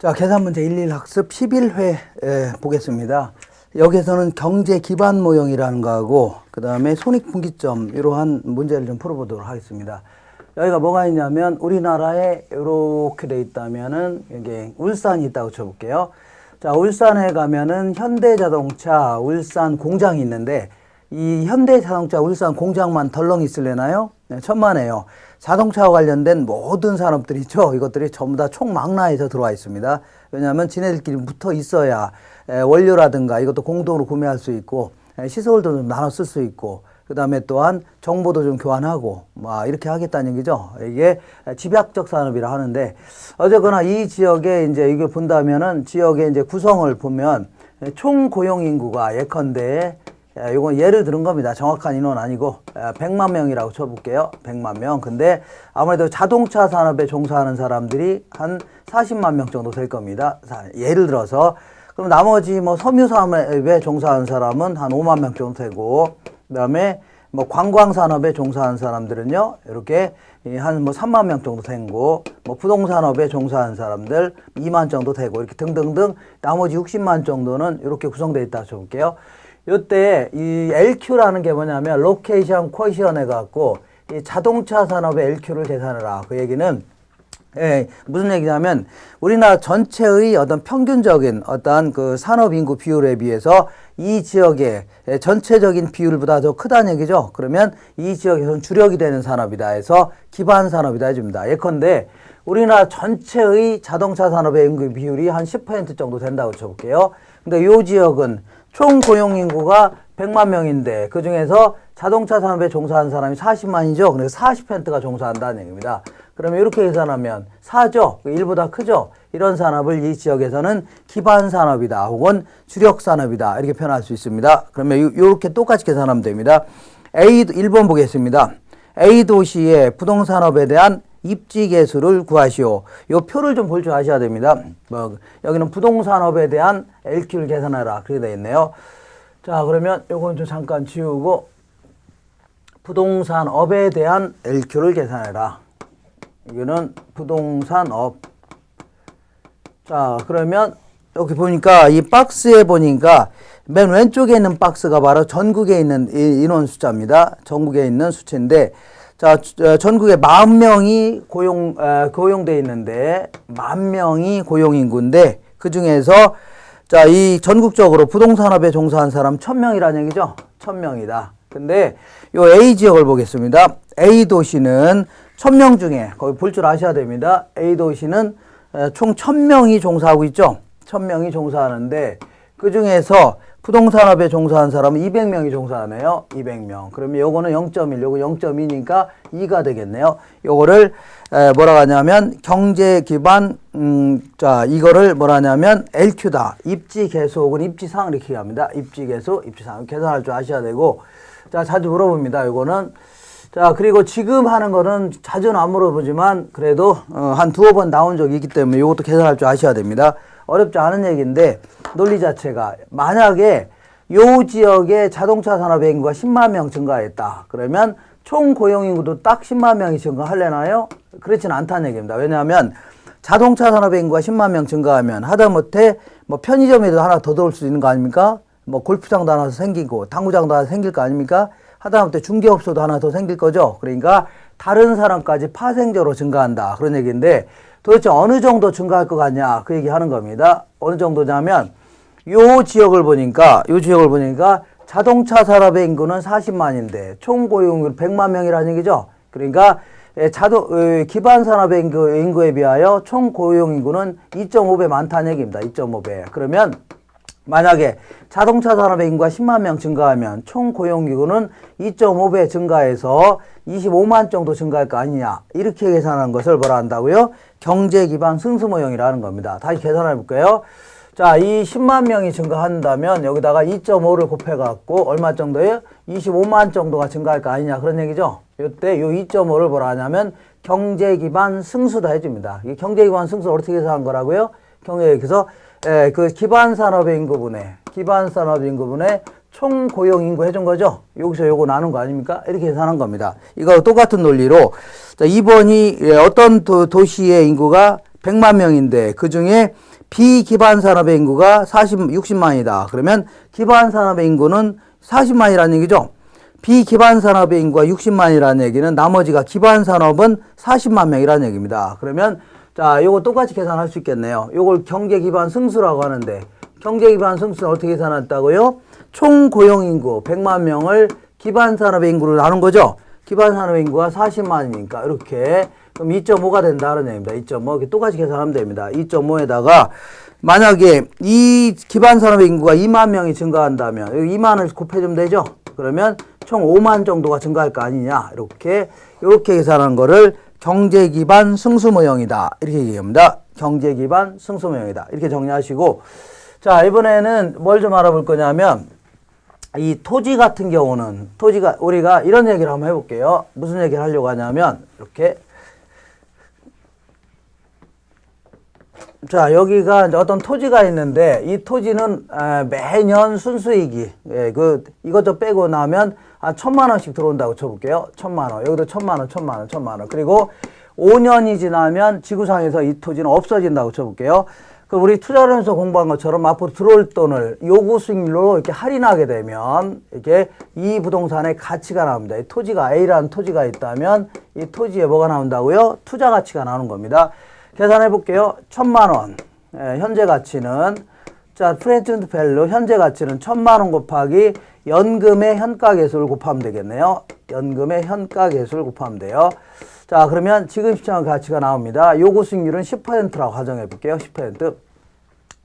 자, 계산 문제 11 학습 11회 에, 보겠습니다. 여기서는 경제 기반 모형이라는 거하고 그다음에 손익 분기점 이러한 문제를 좀 풀어 보도록 하겠습니다. 여기가 뭐가 있냐면 우리나라에 이렇게 돼 있다면은 이게 울산이 있다고 쳐 볼게요. 자, 울산에 가면은 현대자동차 울산 공장이 있는데 이 현대자동차 울산 공장만 덜렁 있을래나요? 네, 천만에요. 자동차와 관련된 모든 산업들이 있죠. 이것들이 전부 다 총망라해서 들어와 있습니다. 왜냐하면 지네들끼리 붙어 있어야 에, 원료라든가 이것도 공동으로 구매할 수 있고 에, 시설도 좀 나눠 쓸 수 있고 그 다음에 또한 정보도 좀 교환하고 막 이렇게 하겠다는 얘기죠. 이게 집약적 산업이라 하는데 어쨌거나 이 지역에 이제 이걸 본다면은 지역의 이제 구성을 보면 총 고용 인구가 예컨대 예, 요건 예를 들은 겁니다. 정확한 인원 아니고 예, 100만 명이라고 쳐볼게요. 100만 명. 근데 아무래도 자동차 산업에 종사하는 사람들이 한 40만 명 정도 될 겁니다. 자, 예를 들어서 그럼 나머지 뭐 섬유 산업에 종사하는 사람은 한 5만 명 정도 되고 그다음에 뭐 관광 산업에 종사하는 사람들은요. 이렇게 한 뭐 3만 명 정도 되고 뭐 부동산업에 종사하는 사람들 2만 정도 되고 이렇게 등등등 나머지 60만 정도는 이렇게 구성되어 있다 쳐볼게요. 요때 이 LQ라는 게 뭐냐면 로케이션 쿼션 해갖고 이 자동차 산업의 LQ를 계산해라. 그 얘기는 예, 무슨 얘기냐면 우리나라 전체의 어떤 평균적인 어떤 그 산업 인구 비율에 비해서 이 지역의 전체적인 비율보다 더 크다는 얘기죠. 그러면 이 지역에서는 주력이 되는 산업이다 해서 기반 산업이다 해줍니다. 예컨대 우리나라 전체의 자동차 산업의 인구 비율이 한 10% 정도 된다고 쳐볼게요. 근데 요 지역은 총 고용 인구가 100만 명인데 그 중에서 자동차 산업에 종사하는 사람이 40만이죠. 그래서 40%가 종사한다는 얘기입니다. 그러면 이렇게 계산하면 4죠. 1보다 크죠. 이런 산업을 이 지역에서는 기반 산업이다 혹은 주력 산업이다 이렇게 표현할 수 있습니다. 그러면 이렇게 똑같이 계산하면 됩니다. A 1번 보겠습니다. A 도시의 부동산업에 대한 입지 개수를 구하시오. 요 표를 좀 볼 줄 아셔야 됩니다. 뭐 여기는 부동산업에 대한 LQ를 계산하라 그렇게 되어 있네요. 자 그러면 요건 좀 잠깐 지우고 부동산업에 대한 LQ를 계산해라. 이거는 부동산업. 자 그러면 여기 보니까 이 박스에 보니까 맨 왼쪽에 있는 박스가 바로 전국에 있는 이 인원 숫자입니다. 전국에 있는 수치인데 자, 어, 전국에 만 명이 고용, 어, 고용돼 있는데, 만 명이 고용 인구인데, 그 중에서, 자, 이 전국적으로 부동산업에 종사한 사람 천 명이라는 얘기죠? 천 명이다. 근데, 요 A 지역을 보겠습니다. A 도시는 천명 중에, 거기 볼 줄 아셔야 됩니다. A 도시는 어, 총천 명이 종사하고 있죠? 천 명이 종사하는데, 그 중에서 부동산업에 종사한 사람은 200명이 종사하네요. 200명. 그러면 요거는 0.1, 요거 0.2니까 2가 되겠네요. 요거를 에, 뭐라고 하냐면 경제 기반 음, 자, 이거를 뭐라 하냐면 LQ다. 입지 개수 혹은 입지상 이렇게 합니다. 입지 개수, 입지상 계산할 줄 아셔야 되고 자, 자주 물어봅니다. 요거는 자, 그리고 지금 하는 거는 자주는 안 물어보지만 그래도 어, 한 두어 번 나온 적이 있기 때문에 이것도 계산할 줄 아셔야 됩니다. 어렵지 않은 얘기인데 논리 자체가 만약에 요 지역의 자동차 산업의 인구가 10만 명 증가했다. 그러면 총 고용 인구도 딱 10만 명이 증가할래나요? 그렇지는 않다는 얘기입니다. 왜냐하면 자동차 산업의 인구가 10만 명 증가하면 하다못해 뭐 편의점에도 하나 더 들어올 수 있는 거 아닙니까? 뭐 골프장도 하나 더 생기고 당구장도 하나 생길 거 아닙니까? 하다못해 중개업소도 하나 더 생길 거죠. 그러니까 다른 사람까지 파생적으로 증가한다. 그런 얘기인데 도대체 어느 정도 증가할 것 같냐 그 얘기 하는 겁니다. 어느 정도냐면 요 지역을 보니까 요 지역을 보니까 자동차 산업의 인구는 40만인데 총 고용률 100만 명이라는 얘기죠. 그러니까 자동 기반 산업의 인구, 인구에 비하여 총 고용 인구는 2.5배 많다는 얘기입니다. 2.5배. 그러면 만약에 자동차 산업의 인구가 10만 명 증가하면 총 고용 인구는 2.5배 증가해서 25만 정도 증가할 거 아니냐. 이렇게 계산하는 것을 뭐라 한다고요? 경제 기반 승수 모형이라는 겁니다. 다시 계산해 볼게요. 자, 이 10만 명이 증가한다면 여기다가 2.5를 곱해 갖고 얼마 정도예요? 25만 정도가 증가할 거 아니냐 그런 얘기죠. 이때 요 2.5를 뭐라 하냐면 경제 기반 승수다 해 줍니다. 이 경제 기반 승수 어떻게 계산한 거라고요? 경제 그래서 예, 그 기반 산업의 인구분의 기반 산업 인구분의 총 고용 인구 해준 거죠. 여기서 요거 나눈 거 아닙니까? 이렇게 계산한 겁니다. 이거 똑같은 논리로 자, 2번이 예, 어떤 도, 도시의 인구가 100만 명인데 그 중에 비기반 산업의 인구가 40, 60만이다. 그러면 기반 산업의 인구는 40만이라는 얘기죠. 비기반 산업의 인구가 60만이라는 얘기는 나머지가 기반 산업은 40만 명이라는 얘기입니다. 그러면 자, 요거 똑같이 계산할 수 있겠네요. 요걸 경제 기반 승수라고 하는데 경제 기반 승수는 어떻게 계산했다고요? 총 고용 인구 100만 명을 기반 산업의 인구로 나눈 거죠. 기반 산업의 인구가 40만이니까 이렇게 그럼 2.5가 된다는 얘기입니다. 2.5 이렇게 똑같이 계산하면 됩니다. 2.5에다가 만약에 이 기반 산업의 인구가 2만 명이 증가한다면 여기 2만을 곱해주면 되죠. 그러면 총 5만 정도가 증가할 거 아니냐 이렇게 이렇게 계산한 거를 경제 기반 승수 모형이다 이렇게 얘기합니다. 경제 기반 승수 모형이다 이렇게 정리하시고 자 이번에는 뭘 좀 알아볼 거냐면 이 토지 같은 경우는 토지가 우리가 이런 얘기를 한번 해 볼게요. 무슨 얘기를 하려고 하냐면 이렇게 자 여기가 어떤 토지가 있는데 이 토지는 에, 매년 순수익이 예, 그 이것저 빼고 나면 한 천만 원씩 들어온다고 쳐볼게요. 천만 원 여기도 천만 원, 천만 원, 천만 원 그리고 5년이 지나면 지구상에서 이 토지는 없어진다고 쳐볼게요. 그 우리 투자론에서 공부한 것처럼 앞으로 들어올 돈을 요구 수익률로 이렇게 할인하게 되면 이렇게 이 부동산의 가치가 나옵니다. 이 토지가 A라는 토지가 있다면 이 토지에 뭐가 나온다고요? 투자 가치가 나오는 겁니다. 계산해 볼게요. 천만 원. 예, 현재 가치는 자, 프렌트 밸류 현재 가치는 천만 원 곱하기 연금의 현가 계수를 곱하면 되겠네요. 연금의 현가 계수를 곱하면 돼요. 자, 그러면 지금 시장 가치가 나옵니다. 요구 수익률은 10%라고 가정해 볼게요. 10%.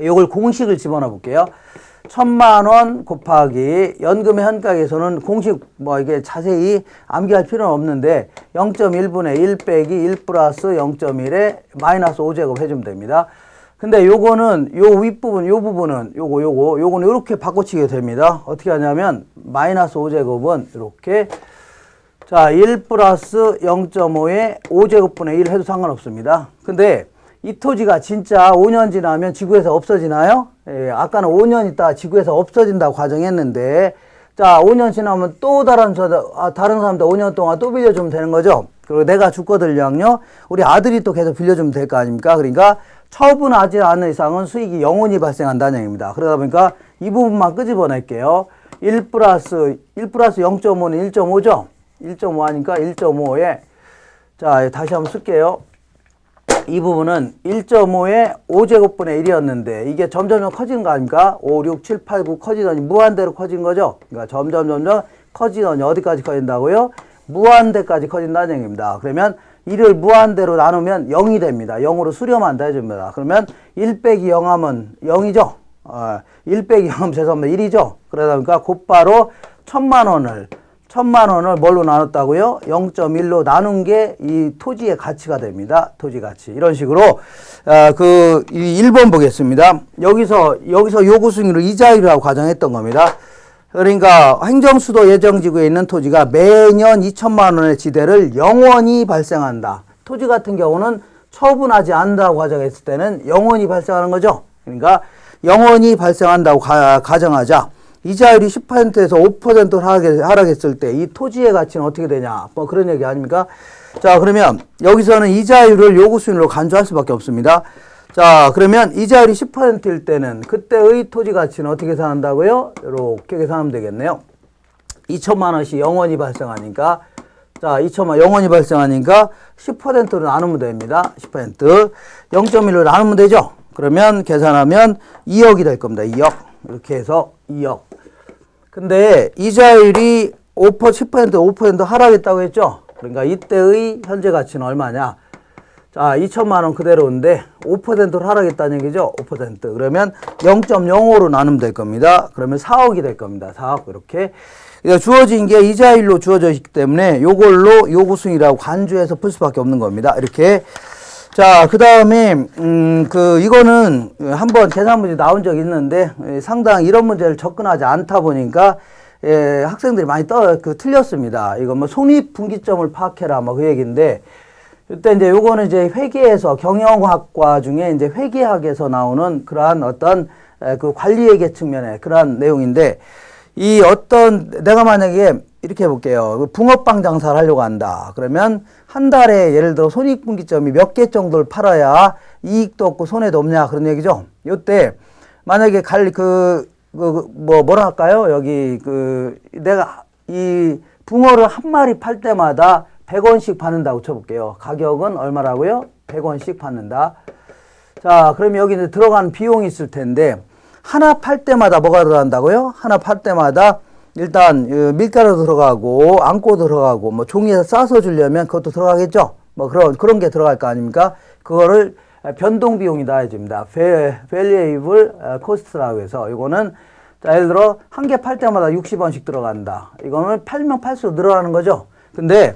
요걸 공식을 집어넣어 볼게요. 천만 원 곱하기 연금의 현가에서는 공식 뭐 이게 자세히 암기할 필요는 없는데 0.1분의 1 빼기 1 플러스 0.1에 마이너스 5제곱 해주면 됩니다. 근데 요거는 요 윗부분 요 부분은 요거 요거 요거는 이렇게 바꿔치게 됩니다. 어떻게 하냐면 마이너스 5제곱은 이렇게 자, 1 플러스 0.5에 5제곱분의 1 해도 상관없습니다. 근데 이 토지가 진짜 5년 지나면 지구에서 없어지나요? 예, 아까는 5년 있다 지구에서 없어진다고 가정했는데 자, 5년 지나면 또 다른 저 아, 다른 사람들 5년 동안 또 빌려주면 되는 거죠. 그리고 내가 죽거들량요 우리 아들이 또 계속 빌려주면 될 거 아닙니까? 그러니까 처분하지 않는 이상은 수익이 영원히 발생한다는 얘기입니다. 그러다 보니까 이 부분만 끄집어낼게요. 1 플러스 1 플러스 0.5는 1.5죠. 1.5 하니까 1.5에 자 다시 한번 쓸게요. 이 부분은 1.5에 5제곱분의 1이었는데 이게 점점 커지는 거 아닙니까? 5, 6, 7, 8, 9 커지더니 무한대로 커진 거죠. 그러니까 점점 점점 커지더니 어디까지 커진다고요? 무한대까지 커진다는 얘기입니다. 그러면 1을 무한대로 나누면 0이 됩니다. 0으로 수렴한다 해줍니다. 그러면 1 빼기 0 하면 0이죠. 어, 1 빼기 0 하면 죄송합니다. 1이죠. 그러다 보니까 곧바로 천만 원을 천만 원을 뭘로 나눴다고요? 0.1로 나눈 게 이 토지의 가치가 됩니다. 토지 가치. 이런 식으로 아, 그 1번 보겠습니다. 여기서 여기서 요구 수익률을 이자율이라고 가정했던 겁니다. 그러니까 행정수도 예정지구에 있는 토지가 매년 2천만 원의 지대를 영원히 발생한다. 토지 같은 경우는 처분하지 않는다고 가정했을 때는 영원히 발생하는 거죠. 그러니까 영원히 발생한다고 가, 가정하자. 이자율이 10%에서 5%로 하락했, 하락 했을 때 이 토지의 가치는 어떻게 되냐? 뭐 그런 얘기 아닙니까? 자, 그러면 여기서는 이자율을 요구 수준으로 간주할 수밖에 없습니다. 자, 그러면 이 자율이 10%일 때는 그때의 토지 가치는 어떻게 계산한다고요? 이렇게 계산하면 되겠네요. 2천만 원씩 영원히 발생하니까 자, 2천만 영원히 발생하니까 10%로 나누면 됩니다. 10% 0.1로 나누면 되죠. 그러면 계산하면 2억이 될 겁니다. 2억. 이렇게 해서 2억. 근데 이자율이 5% 10% 5% 하락했다고 했죠. 그러니까 이때의 현재 가치는 얼마냐? 자, 2천만 원 그대로인데 5%로 하락했다는 얘기죠. 5%. 그러면 0.05로 나누면 될 겁니다. 그러면 4억이 될 겁니다. 4억 이렇게. 주어진 게 이자율로 주어져 있기 때문에 요걸로 요구수익이라고 간주해서 풀 수밖에 없는 겁니다. 이렇게. 자, 그 다음에, 음, 그, 이거는 한번 계산 문제 나온 적이 있는데, 예, 상당히 이런 문제를 접근하지 않다 보니까, 예, 학생들이 많이 떠, 그, 틀렸습니다. 이거 뭐, 손익분기점을 파악해라, 뭐, 그 얘기인데, 이때 이제 요거는 이제 회계에서, 경영학과 중에 이제 회계학에서 나오는 그러한 어떤, 에, 그 관리회계 측면의 그러한 내용인데, 이 어떤 내가 만약에 이렇게 해볼게요. 그 붕어빵 장사를 하려고 한다. 그러면 한 달에 예를 들어 손익분기점이 몇 개 정도를 팔아야 이익도 없고 손해도 없냐 그런 얘기죠. 요때 만약에 갈 그 그뭐 뭐라 할까요? 여기 그 내가 이 붕어를 한 마리 팔 때마다 100원씩 받는다고 쳐볼게요. 가격은 얼마라고요? 100원씩 받는다. 자, 그럼 여기 이제 들어간 비용이 있을 텐데 하나 팔 때마다 뭐가 들어간다고요? 하나 팔 때마다 일단 어, 밀가루 들어가고 안고 들어가고 뭐 종이에서 싸서 주려면 그것도 들어가겠죠. 뭐 그런 그런 게 들어갈 거 아닙니까? 그거를 변동 비용이다 해줍니다. valuable cost라고 해서 이거는 자, 예를 들어 한 개 팔 때마다 60원씩 들어간다. 이거는 팔면 팔수록 늘어나는 거죠. 근데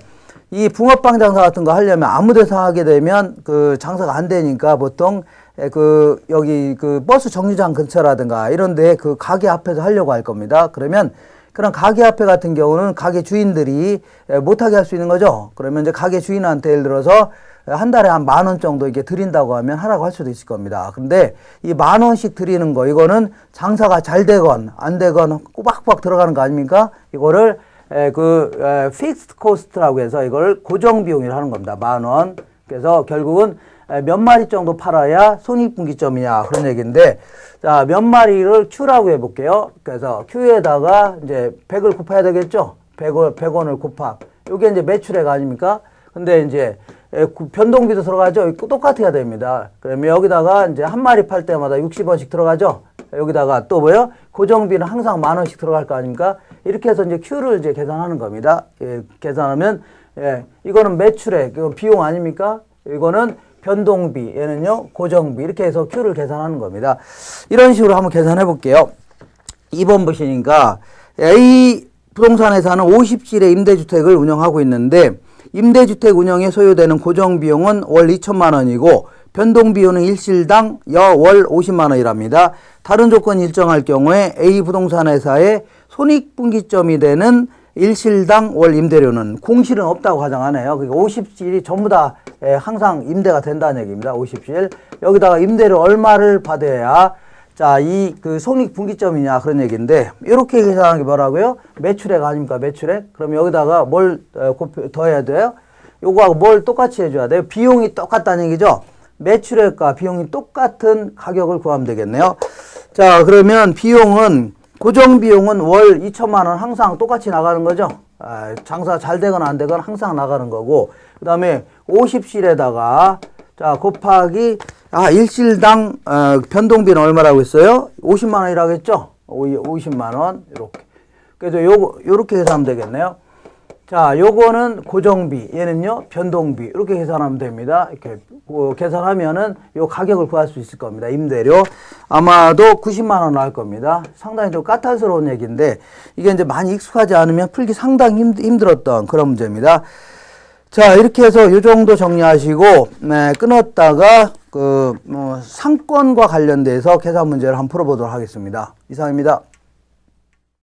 이 붕어빵 장사 같은 거 하려면 아무 데서 하게 되면 그 장사가 안 되니까 보통 에, 그 여기 그 버스 정류장 근처라든가 이런 데 그 가게 앞에서 하려고 할 겁니다. 그러면 그런 가게 앞에 같은 경우는 가게 주인들이 에, 못하게 할 수 있는 거죠. 그러면 이제 가게 주인한테 예를 들어서 한 달에 한 만 원 정도 이게 드린다고 하면 하라고 할 수도 있을 겁니다. 근데 이 만 원씩 드리는 거 이거는 장사가 잘 되건 안 되건 꼬박꼬박 들어가는 거 아닙니까? 이거를 에, 그 에, fixed cost라고 해서 이걸 고정 비용이라 하는 겁니다. 만 원. 그래서 결국은 에, 몇 마리 정도 팔아야 손익분기점이냐 그런 얘기인데 자 몇 마리를 Q라고 해볼게요. 그래서 Q에다가 이제 100을 곱해야 되겠죠. 100원 100원을 곱함. 요게 이제 매출액 아닙니까? 근데 이제 변동비도 들어가죠. 똑같아야 됩니다. 그러면 여기다가 이제 한 마리 팔 때마다 60원씩 들어가죠. 여기다가 또 뭐요? 고정비는 항상 만 원씩 들어갈 거 아닙니까? 이렇게 해서 이제 Q를 이제 계산하는 겁니다. 예, 계산하면 예, 이거는 매출액, 이건 비용 아닙니까? 이거는 변동비, 얘는요 고정비 이렇게 해서 Q를 계산하는 겁니다. 이런 식으로 한번 계산해 볼게요. 2번 보시니까 A 부동산 회사는 50실의 임대주택을 운영하고 있는데 임대주택 운영에 소요되는 고정비용은 월 2천만 원이고 변동 비용은 일실당 여월 50만 원이랍니다. 다른 조건이 일정할 경우에 A 부동산 회사의 손익 분기점이 되는 일실당 월 임대료는 공실은 없다고 가정하네요. 그러니까 50실이 전부 다 예, 항상 임대가 된다는 얘기입니다. 50실. 여기다가 임대료 얼마를 받아야 자, 이 그 손익 분기점이냐 그런 얘기인데 이렇게 계산하는 게 뭐라고요? 매출액 아닙니까? 매출액. 그럼 여기다가 뭘 어, 더해야 돼요? 요거하고 뭘 똑같이 해줘야 돼요? 비용이 똑같다는 얘기죠? 매출액과 비용이 똑같은 가격을 구하면 되겠네요. 자, 그러면 비용은 고정 비용은 월 2천만 원 항상 똑같이 나가는 거죠. 아, 장사 잘 되거나 안 되거나 항상 나가는 거고 그다음에 50실에다가 자 곱하기 아 일실당 어, 변동비는 얼마라고 했어요? 50만 원이라고 했죠? 50만 원 이렇게. 그래서 요거 요렇게 계산하면 되겠네요. 자, 요거는 고정비, 얘는요 변동비 이렇게 계산하면 됩니다. 이렇게 어, 계산하면은 요 가격을 구할 수 있을 겁니다. 임대료 아마도 90만 원 나올 겁니다. 상당히 좀 까탈스러운 얘기인데 이게 이제 많이 익숙하지 않으면 풀기 상당히 힘, 힘들었던 그런 문제입니다. 자, 이렇게 해서 요 정도 정리하시고 네, 끊었다가 그 뭐, 상권과 관련돼서 계산 문제를 한번 풀어보도록 하겠습니다. 이상입니다.